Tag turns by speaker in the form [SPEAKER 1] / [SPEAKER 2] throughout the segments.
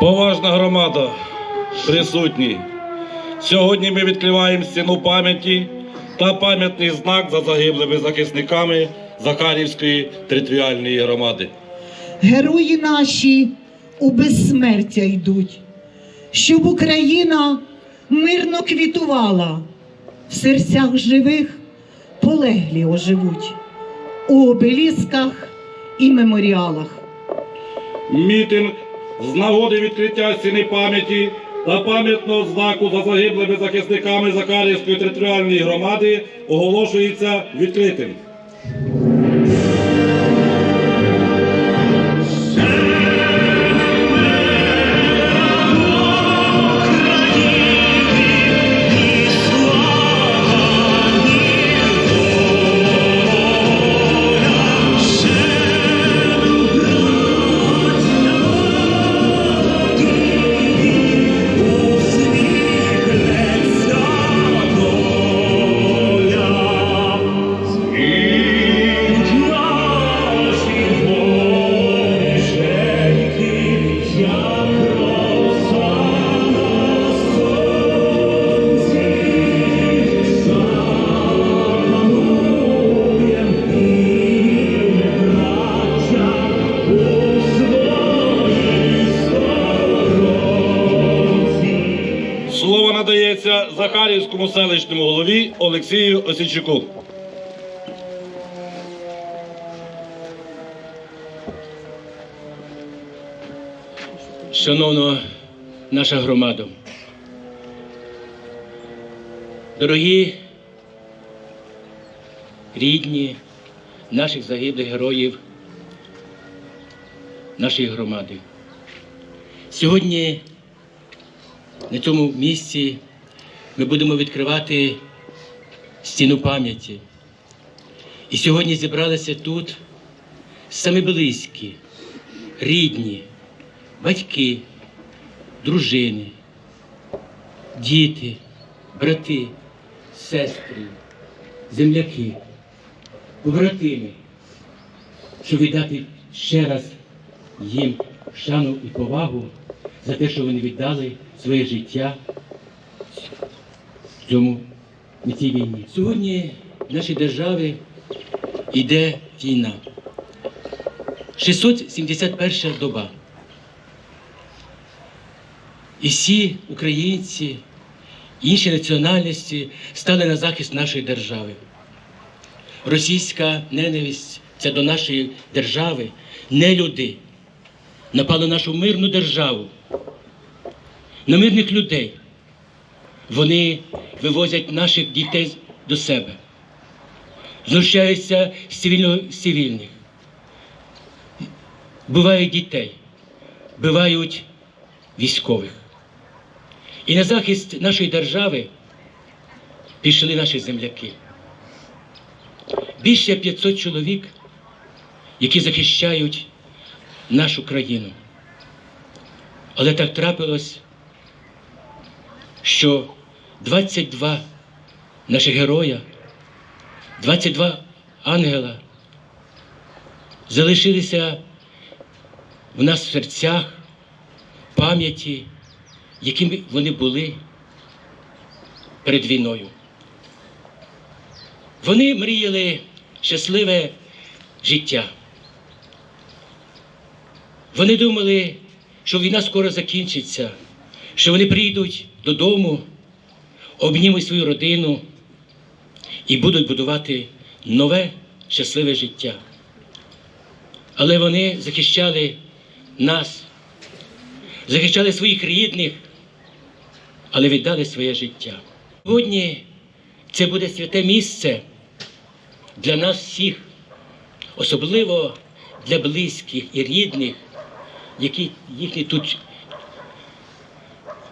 [SPEAKER 1] Поважна громада, присутні. Сьогодні ми відкриваємо стіну пам'яті та пам'ятний знак за загиблими захисниками Захарівської територіальної громади.
[SPEAKER 2] Герої наші у безсмертя йдуть, щоб Україна мирно квітувала, в серцях живих полеглі оживуть, у обелісках і меморіалах.
[SPEAKER 1] Мітинг з нагоди відкриття стіни пам'яті та пам'ятного знаку за загиблими захисниками Закарівської територіальної громади оголошується відкритим. Захарівському селищному голові Олексію Осічуку.
[SPEAKER 3] Шановна наша громада, дорогі рідні наших загиблих героїв нашої громади. Сьогодні на цьому місці ми будемо відкривати стіну пам'яті. І сьогодні зібралися тут самі близькі, рідні, батьки, дружини, діти, брати, сестри, земляки, побратими, щоб віддати ще раз їм шану і повагу за те, що вони віддали своє життя в цьому на цій війні. Сьогодні в нашій державі йде війна. 671 доба. І всі українці, інші національності стали на захист нашої держави. Російська ненависть це до нашої держави, не люди. Напали нашу мирну державу, на мирних людей. Вони вивозять наших дітей до себе, знущаються з цивільно цивільних, вбивають дітей, вбивають військових. І на захист нашої держави пішли наші земляки. Більше 500 чоловік, які захищають нашу країну. Але так трапилось, що 22 наших героя, 22 ангела залишилися в нас в серцях, пам'яті, якими вони були перед війною. Вони мріяли щасливе життя. Вони думали, що війна скоро закінчиться, що вони прийдуть додому, обнімуть свою родину і будуть будувати нове щасливе життя. Але вони захищали нас, захищали своїх рідних, але віддали своє життя. Сьогодні це буде святе місце для нас всіх, особливо для близьких і рідних, які їхні тут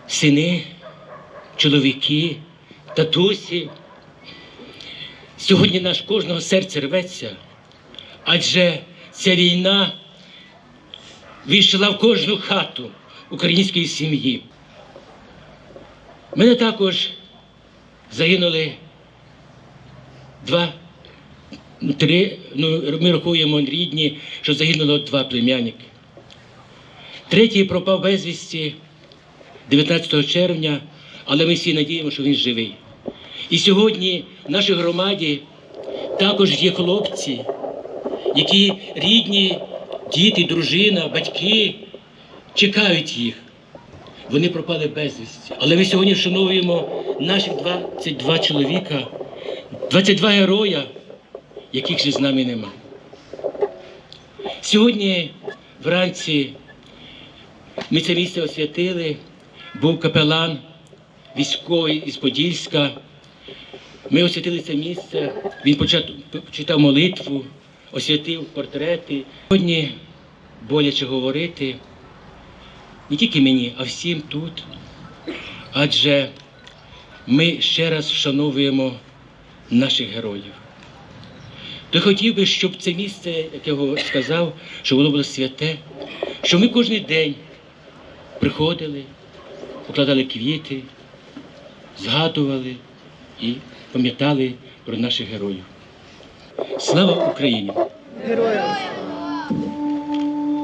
[SPEAKER 3] сини, чоловіки, татусі. Сьогодні наш кожного серце рветься, адже ця війна війшла в кожну хату української сім'ї. Мене також загинули два, три, ну, ми рахуємо рідні, що загинуло два племянники. Третій пропав безвісті 19 червня, але ми всі надіємося, що він живий. І сьогодні в нашій громаді також є хлопці, які рідні, діти, дружина, батьки чекають їх. Вони пропали безвісті. Але ми сьогодні вшановуємо наших 22 чоловіка, 22 героя, яких ще з нами нема. Сьогодні вранці ми це місце освятили, був капелан військовий із Подільська. Ми освятили це місце, він почав, почитав молитву, освятив портрети. Сьогодні боляче говорити не тільки мені, а всім тут. Адже ми ще раз вшановуємо наших героїв. То хотів би, щоб це місце, як я сказав, щоб воно було святе, щоб ми кожен день приходили, покладали квіти, згадували і пам'ятали про наших героїв. Слава Україні! Героям!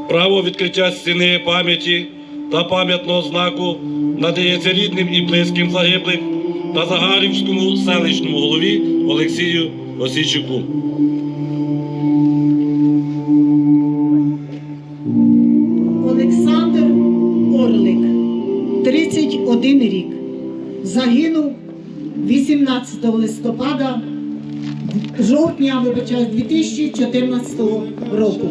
[SPEAKER 1] Право відкриття стіни пам'яті та пам'ятного знаку надається рідним і близьким загиблих та Загарівському селищному голові Олексію Осійчуку.
[SPEAKER 2] 18 листопада, жовтня, вибачаю, 2014 року.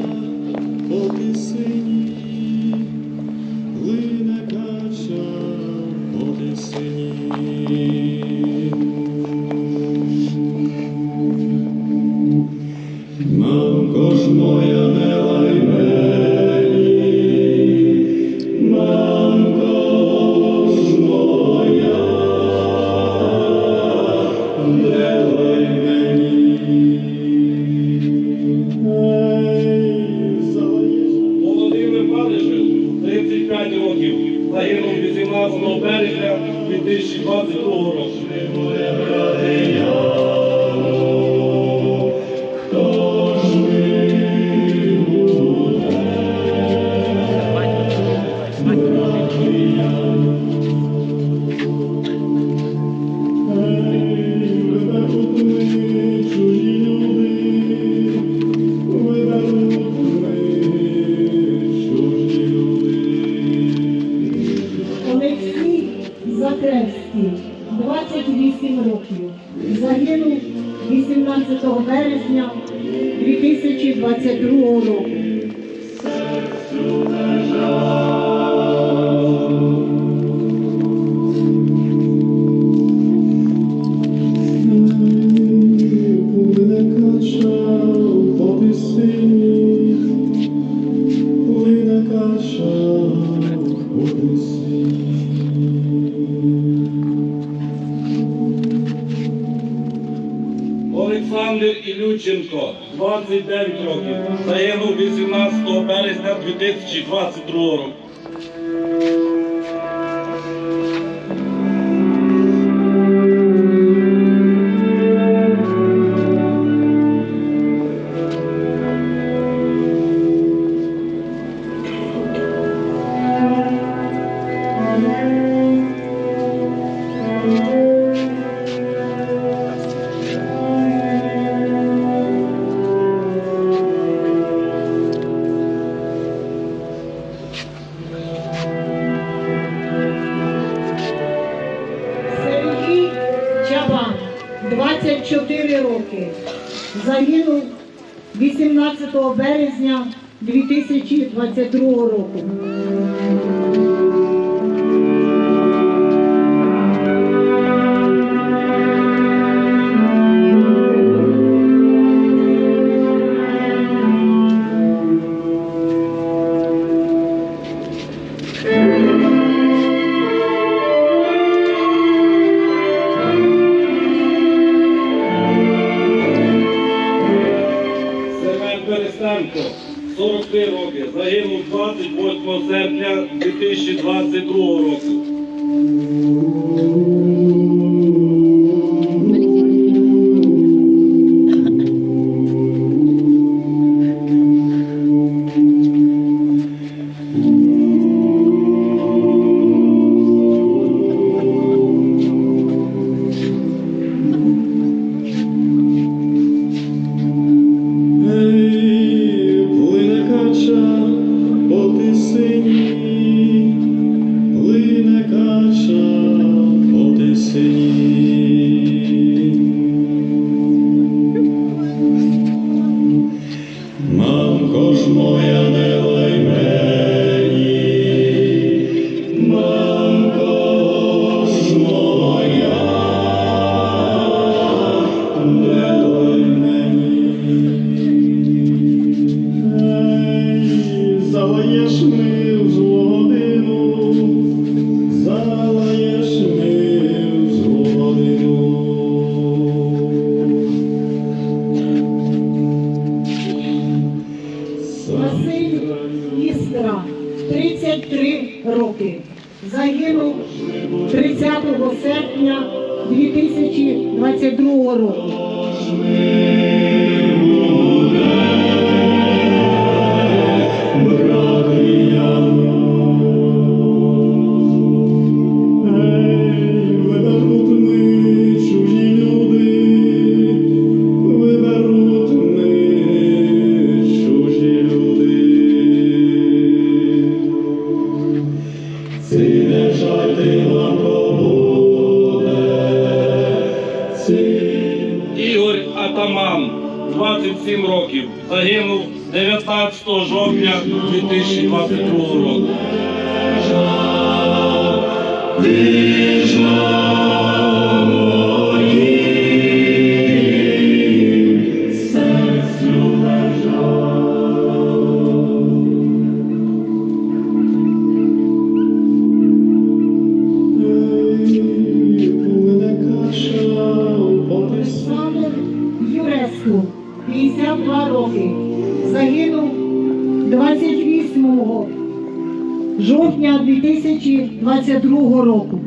[SPEAKER 1] Ілюченко, 29 років, загинув 18 березня 2022 року.
[SPEAKER 2] 2022 року.
[SPEAKER 1] 28 серпня 2022 року.
[SPEAKER 2] 33 роки. Загинув 30 серпня 2022 року.
[SPEAKER 1] 27 років. Загинув 19 жовтня 2022 року.
[SPEAKER 2] 2022 року.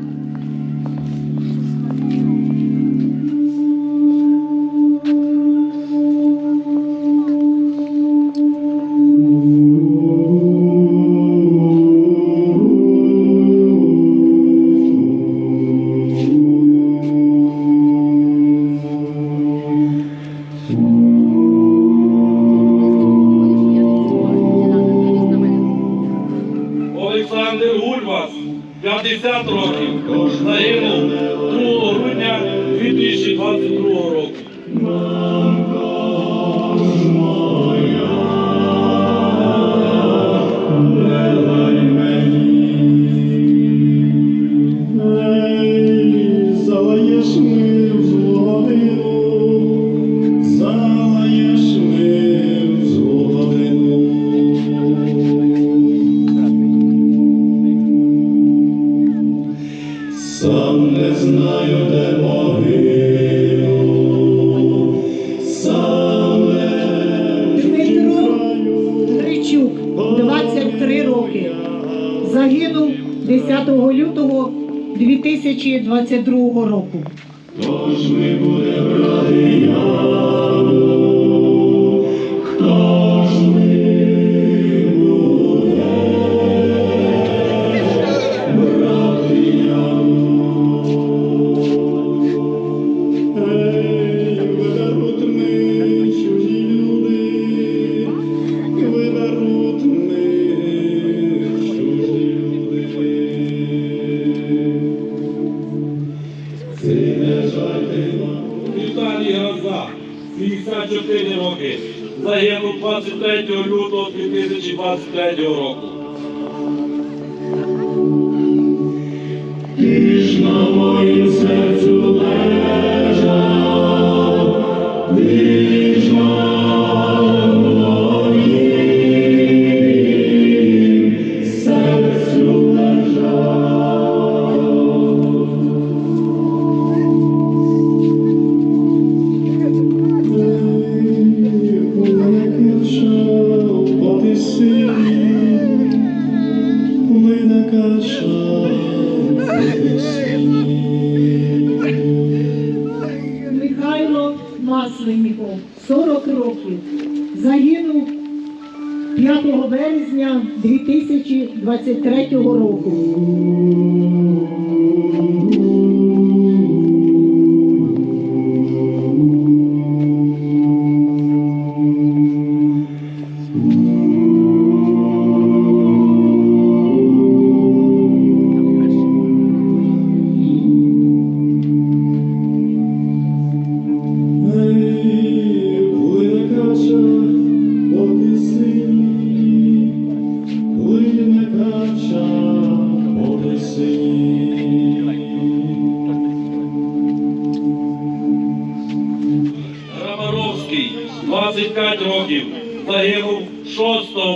[SPEAKER 2] Música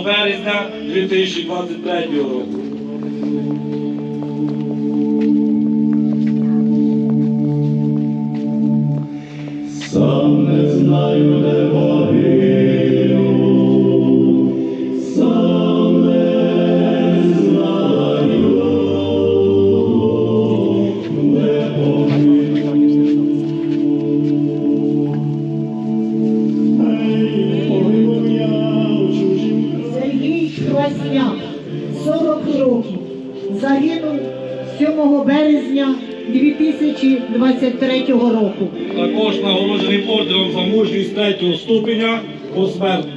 [SPEAKER 2] березня 2023 року.
[SPEAKER 1] третього ступеня посмертно.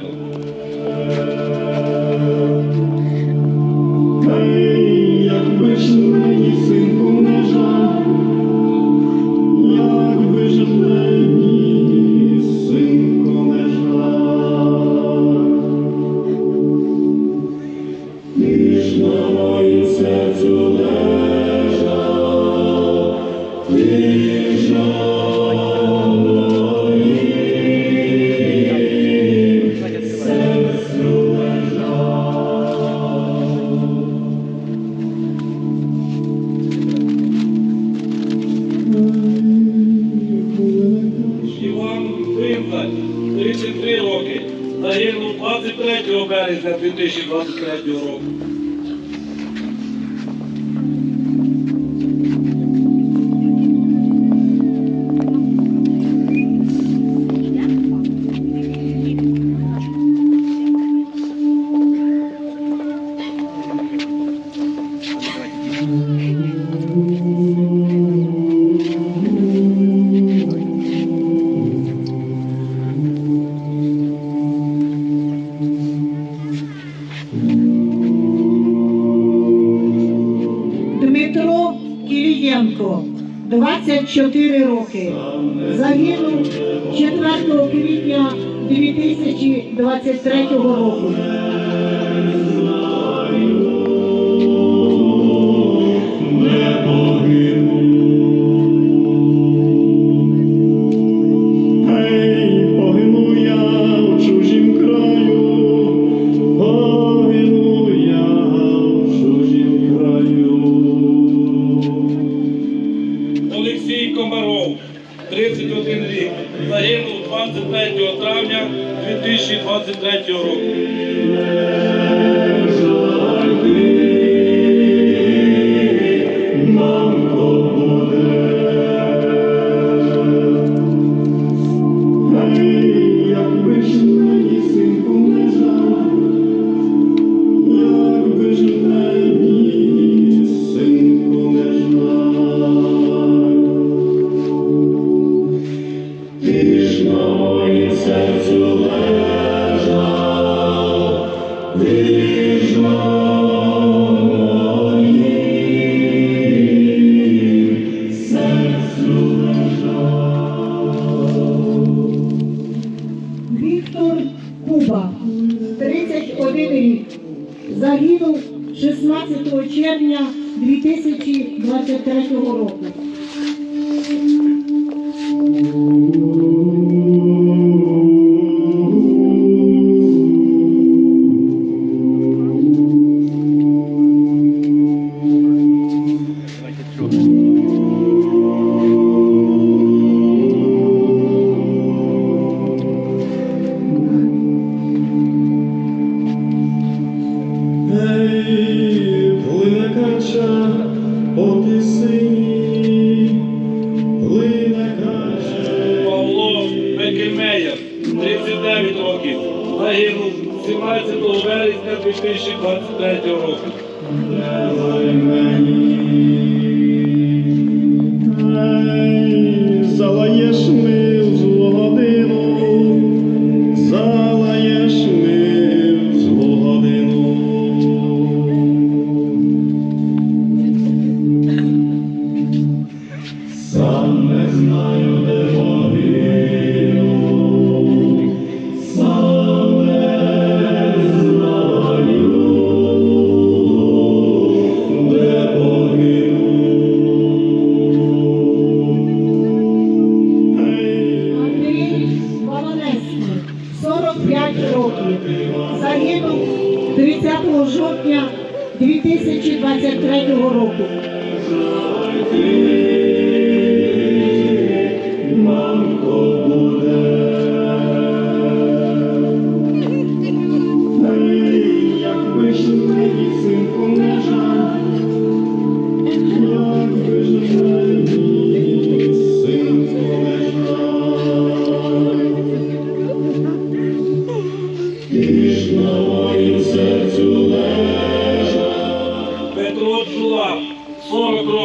[SPEAKER 1] Türkiye Organizasyonu Birleşik Devletleri
[SPEAKER 2] Avrupa Кирієнко, 24 роки. Загинув 4 квітня 2023 року. Віктор Куба, 31 рік. Загинув 16 червня 2023 року.
[SPEAKER 1] Павло Бекемеєр, 39 років, загинув 17 вересня 2023 року.
[SPEAKER 4] Залаєш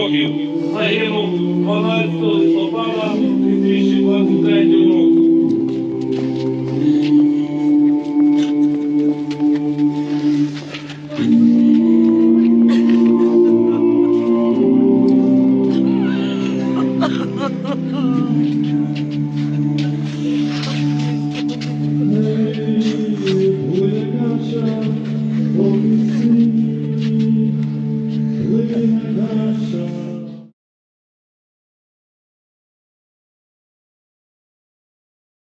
[SPEAKER 2] років. Загинув 12 листопада 2023 року.